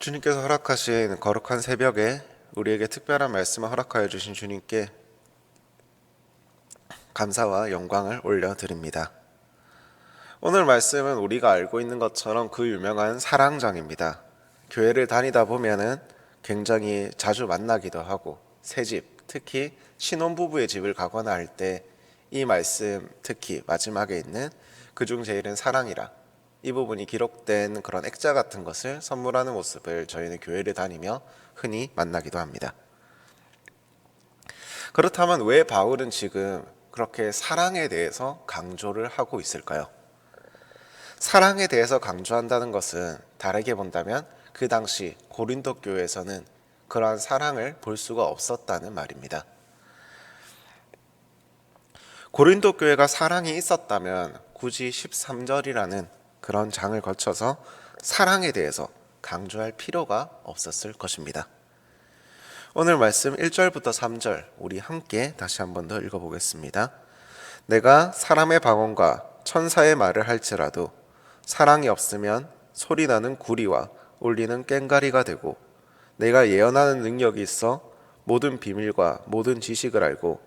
주님께서 허락하신 거룩한 새벽에 우리에게 특별한 말씀을 허락하여 주신 주님께 감사와 영광을 올려드립니다. 오늘 말씀은 우리가 알고 있는 것처럼 그 유명한 사랑장입니다. 교회를 다니다 보면은 굉장히 자주 만나기도 하고 새 집, 특히 신혼부부의 집을 가거나 할 때 이 말씀 특히 마지막에 있는 그중 제일은 사랑이라 이 부분이 기록된 그런 액자 같은 것을 선물하는 모습을 저희는 교회를 다니며 흔히 만나기도 합니다. 그렇다면 왜 바울은 지금 그렇게 사랑에 대해서 강조를 하고 있을까요? 사랑에 대해서 강조한다는 것은 다르게 본다면 그 당시 고린도 교회에서는 그러한 사랑을 볼 수가 없었다는 말입니다. 고린도 교회가 사랑이 있었다면 굳이 13절이라는 그런 장을 거쳐서 사랑에 대해서 강조할 필요가 없었을 것입니다. 오늘 말씀 1절부터 3절 우리 함께 다시 한 번 더 읽어보겠습니다. 내가 사람의 방언과 천사의 말을 할지라도 사랑이 없으면 소리나는 구리와 울리는 꽹가리가 되고 내가 예언하는 능력이 있어 모든 비밀과 모든 지식을 알고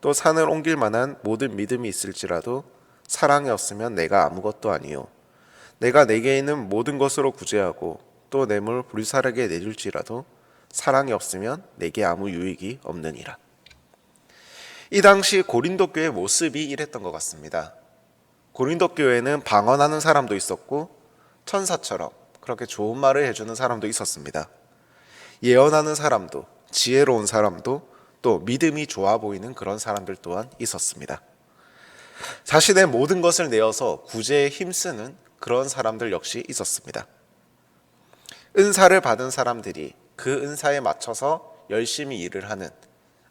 또 산을 옮길 만한 모든 믿음이 있을지라도 사랑이 없으면 내가 아무것도 아니요 내가 내게 있는 모든 것으로 구제하고 또 뇌물 불사르게 내줄지라도 사랑이 없으면 내게 아무 유익이 없느니라. 이 당시 고린도 교회 모습이 이랬던 것 같습니다. 고린도 교회는 방언하는 사람도 있었고 천사처럼 그렇게 좋은 말을 해주는 사람도 있었습니다. 예언하는 사람도 지혜로운 사람도 또 믿음이 좋아 보이는 그런 사람들 또한 있었습니다. 자신의 모든 것을 내어서 구제에 힘쓰는 그런 사람들 역시 있었습니다. 은사를 받은 사람들이 그 은사에 맞춰서 열심히 일을 하는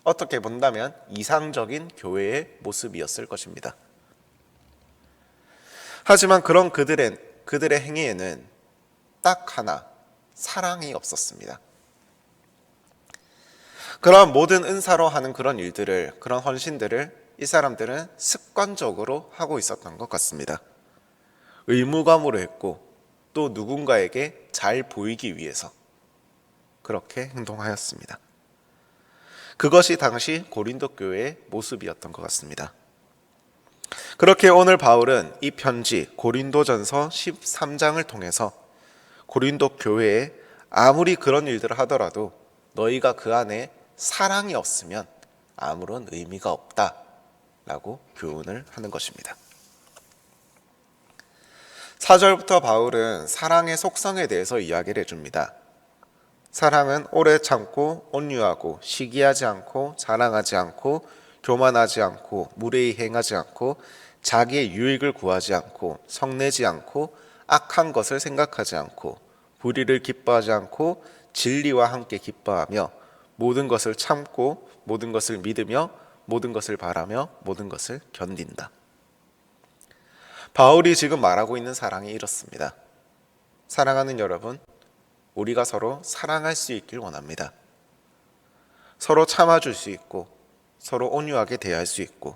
어떻게 본다면 이상적인 교회의 모습이었을 것입니다. 하지만 그런 그들의 그들의 행위에는 딱 하나 사랑이 없었습니다. 그런 모든 은사로 하는 그런 일들을 그런 헌신들을 이 사람들은 습관적으로 하고 있었던 것 같습니다. 의무감으로 했고 또 누군가에게 잘 보이기 위해서 그렇게 행동하였습니다. 그것이 당시 고린도 교회의 모습이었던 것 같습니다. 그렇게 오늘 바울은 이 편지 고린도전서 13장을 통해서 고린도 교회에 아무리 그런 일들을 하더라도 너희가 그 안에 사랑이 없으면 아무런 의미가 없다라고 교훈을 하는 것입니다. 4절부터 바울은 사랑의 속성에 대해서 이야기를 해줍니다. 사랑은 오래 참고 온유하고 시기하지 않고 자랑하지 않고 교만하지 않고 무례히 행하지 않고 자기의 유익을 구하지 않고 성내지 않고 악한 것을 생각하지 않고 불의를 기뻐하지 않고 진리와 함께 기뻐하며 모든 것을 참고 모든 것을 믿으며 모든 것을 바라며 모든 것을 견딘다. 바울이 지금 말하고 있는 사랑이 이렇습니다. 사랑하는 여러분, 우리가 서로 사랑할 수 있길 원합니다. 서로 참아줄 수 있고, 서로 온유하게 대할 수 있고,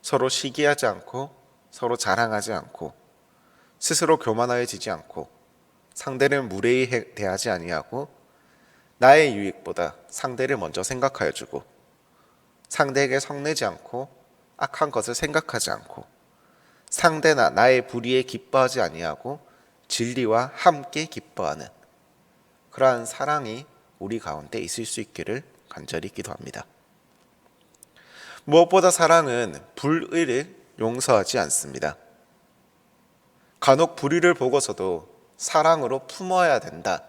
서로 시기하지 않고, 서로 자랑하지 않고, 스스로 교만하여지지 않고, 상대를 무례히 대하지 아니하고, 나의 유익보다 상대를 먼저 생각하여 주고, 상대에게 성내지 않고, 악한 것을 생각하지 않고, 상대나 나의 불의에 기뻐하지 아니하고 진리와 함께 기뻐하는 그러한 사랑이 우리 가운데 있을 수 있기를 간절히 기도합니다. 무엇보다 사랑은 불의를 용서하지 않습니다. 간혹 불의를 보고서도 사랑으로 품어야 된다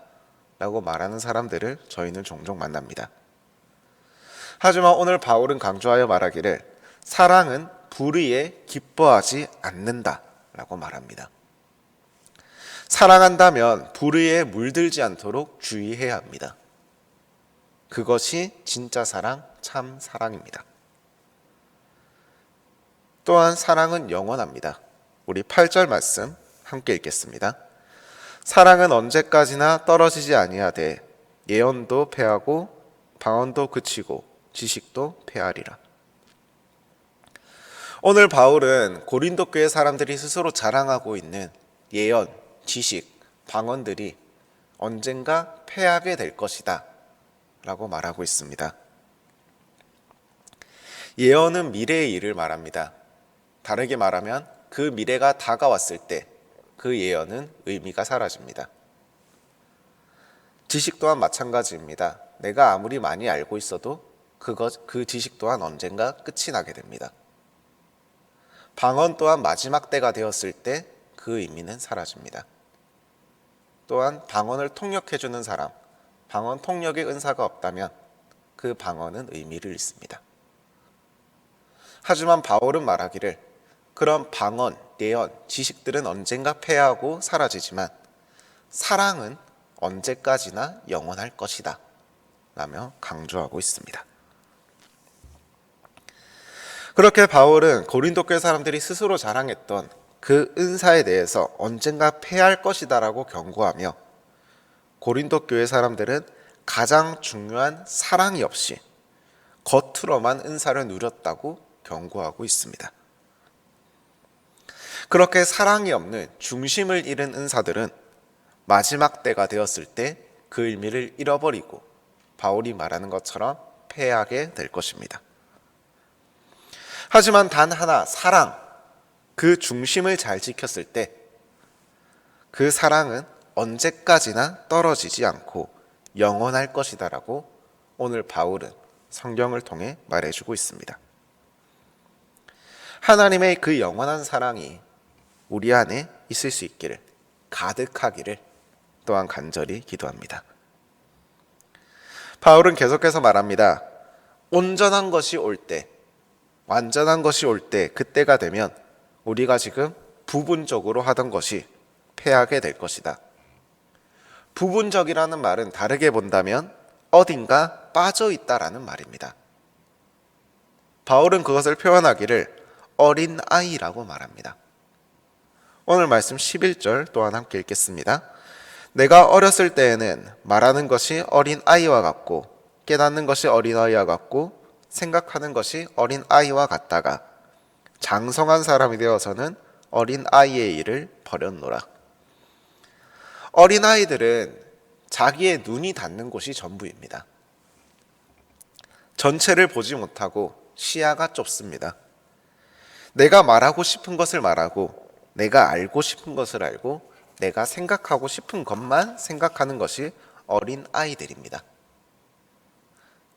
라고 말하는 사람들을 저희는 종종 만납니다. 하지만 오늘 바울은 강조하여 말하기를 사랑은 불의에 기뻐하지 않는다라고 말합니다. 사랑한다면 불의에 물들지 않도록 주의해야 합니다. 그것이 진짜 사랑, 참 사랑입니다. 또한 사랑은 영원합니다. 우리 8절 말씀 함께 읽겠습니다. 사랑은 언제까지나 떨어지지 아니하되 예언도 패하고 방언도 그치고 지식도 패하리라. 오늘 바울은 고린도 교회 사람들이 스스로 자랑하고 있는 예언, 지식, 방언들이 언젠가 패하게 될 것이다. 라고 말하고 있습니다. 예언은 미래의 일을 말합니다. 다르게 말하면 그 미래가 다가왔을 때 그 예언은 의미가 사라집니다. 지식 또한 마찬가지입니다. 내가 아무리 많이 알고 있어도 그것, 그 지식 또한 언젠가 끝이 나게 됩니다. 방언 또한 마지막 때가 되었을 때 그 의미는 사라집니다. 또한 방언을 통역해주는 사람, 방언 통역의 은사가 없다면 그 방언은 의미를 잃습니다. 하지만 바울은 말하기를 그런 방언, 예언, 지식들은 언젠가 패하고 사라지지만 사랑은 언제까지나 영원할 것이다. 라며 강조하고 있습니다. 그렇게 바울은 고린도 교회 사람들이 스스로 자랑했던 그 은사에 대해서 언젠가 패할 것이다라고 경고하며 고린도 교회 사람들은 가장 중요한 사랑이 없이 겉으로만 은사를 누렸다고 경고하고 있습니다. 그렇게 사랑이 없는 중심을 잃은 은사들은 마지막 때가 되었을 때 그 의미를 잃어버리고 바울이 말하는 것처럼 패하게 될 것입니다. 하지만 단 하나 사랑 그 중심을 잘 지켰을 때 그 사랑은 언제까지나 떨어지지 않고 영원할 것이다라고 오늘 바울은 성경을 통해 말해주고 있습니다. 하나님의 그 영원한 사랑이 우리 안에 있을 수 있기를 가득하기를 또한 간절히 기도합니다. 바울은 계속해서 말합니다. 온전한 것이 올 때, 완전한 것이 올 때, 그때가 되면 우리가 지금 부분적으로 하던 것이 패하게 될 것이다. 부분적이라는 말은 다르게 본다면 어딘가 빠져 있다라는 말입니다. 바울은 그것을 표현하기를 어린 아이라고 말합니다. 오늘 말씀 11절 또한 함께 읽겠습니다. 내가 어렸을 때에는 말하는 것이 어린 아이와 같고 깨닫는 것이 어린 아이와 같고 생각하는 것이 어린 아이와 같다가 장성한 사람이 되어서는 어린 아이의 일을 버렸노라. 어린 아이들은 자기의 눈이 닿는 곳이 전부입니다. 전체를 보지 못하고 시야가 좁습니다. 내가 말하고 싶은 것을 말하고 내가 알고 싶은 것을 알고 내가 생각하고 싶은 것만 생각하는 것이 어린 아이들입니다.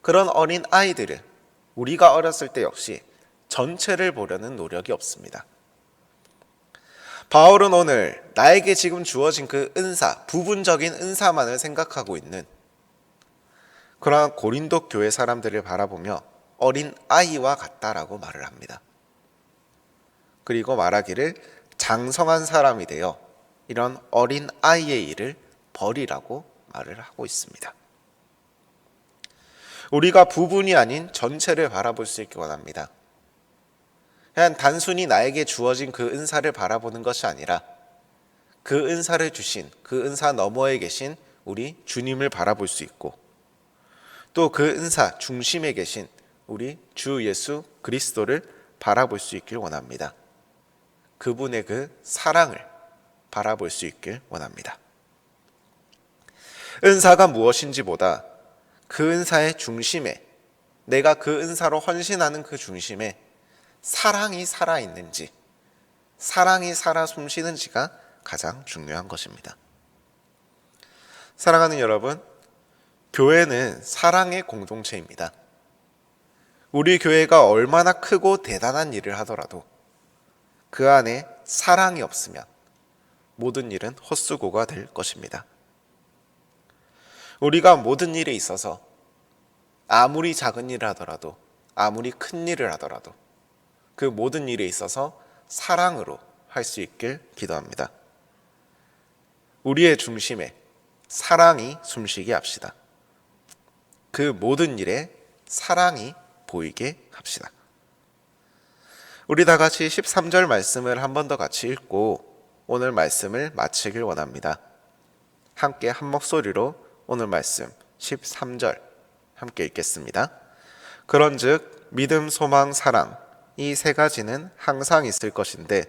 그런 어린 아이들은 우리가 어렸을 때 역시 전체를 보려는 노력이 없습니다. 바울은 오늘 나에게 지금 주어진 그 은사, 부분적인 은사만을 생각하고 있는 그러한 고린도 교회 사람들을 바라보며 어린 아이와 같다라고 말을 합니다. 그리고 말하기를 장성한 사람이 되어 이런 어린 아이의 일을 버리라고 말을 하고 있습니다. 우리가 부분이 아닌 전체를 바라볼 수 있기 원합니다. 그냥 단순히 나에게 주어진 그 은사를 바라보는 것이 아니라 그 은사를 주신 그 은사 너머에 계신 우리 주님을 바라볼 수 있고 또 그 은사 중심에 계신 우리 주 예수 그리스도를 바라볼 수 있길 원합니다. 그분의 그 사랑을 바라볼 수 있길 원합니다. 은사가 무엇인지보다 그 은사의 중심에 내가 그 은사로 헌신하는 그 중심에 사랑이 살아 있는지 사랑이 살아 숨쉬는지가 가장 중요한 것입니다. 사랑하는 여러분, 교회는 사랑의 공동체입니다. 우리 교회가 얼마나 크고 대단한 일을 하더라도 그 안에 사랑이 없으면 모든 일은 헛수고가 될 것입니다. 우리가 모든 일에 있어서 아무리 작은 일을 하더라도 아무리 큰 일을 하더라도 그 모든 일에 있어서 사랑으로 할 수 있길 기도합니다. 우리의 중심에 사랑이 숨쉬게 합시다. 그 모든 일에 사랑이 보이게 합시다. 우리 다 같이 13절 말씀을 한 번 더 같이 읽고 오늘 말씀을 마치길 원합니다. 함께 한 목소리로 오늘 말씀 13절 함께 읽겠습니다. 그런즉 믿음, 소망, 사랑 이 세 가지는 항상 있을 것인데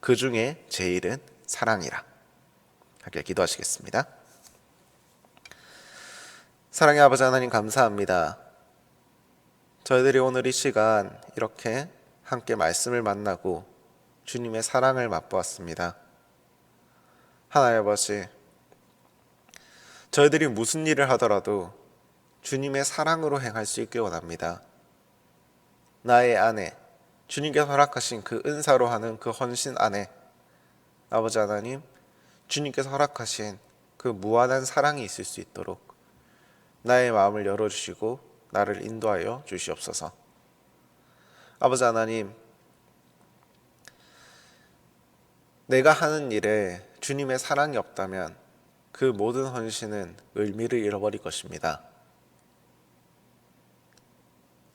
그 중에 제일은 사랑이라. 함께 기도하시겠습니다. 사랑의 아버지 하나님 감사합니다. 저희들이 오늘 이 시간 이렇게 함께 말씀을 만나고 주님의 사랑을 맛보았습니다. 하나님 아버지, 저희들이 무슨 일을 하더라도 주님의 사랑으로 행할 수 있길 원합니다. 나의 아내, 주님께서 허락하신 그 은사로 하는 그 헌신 안에 아버지 하나님, 주님께서 허락하신 그 무한한 사랑이 있을 수 있도록 나의 마음을 열어주시고 나를 인도하여 주시옵소서. 아버지 하나님, 내가 하는 일에 주님의 사랑이 없다면 그 모든 헌신은 의미를 잃어버릴 것입니다.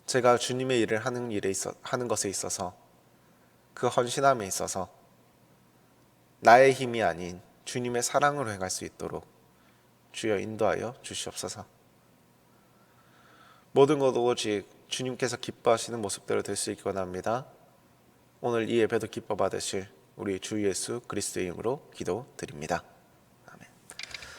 제가 주님의 일을 하는 일에 있어 하는 것에 있어서 그 헌신함에 있어서 나의 힘이 아닌 주님의 사랑으로 행할 수 있도록 주여 인도하여 주시옵소서. 모든 것 오직 주님께서 기뻐하시는 모습대로 될 수 있기 원합니다. 오늘 이 예배도 기뻐 받으실 우리 주 예수 그리스도의 이름으로 기도드립니다.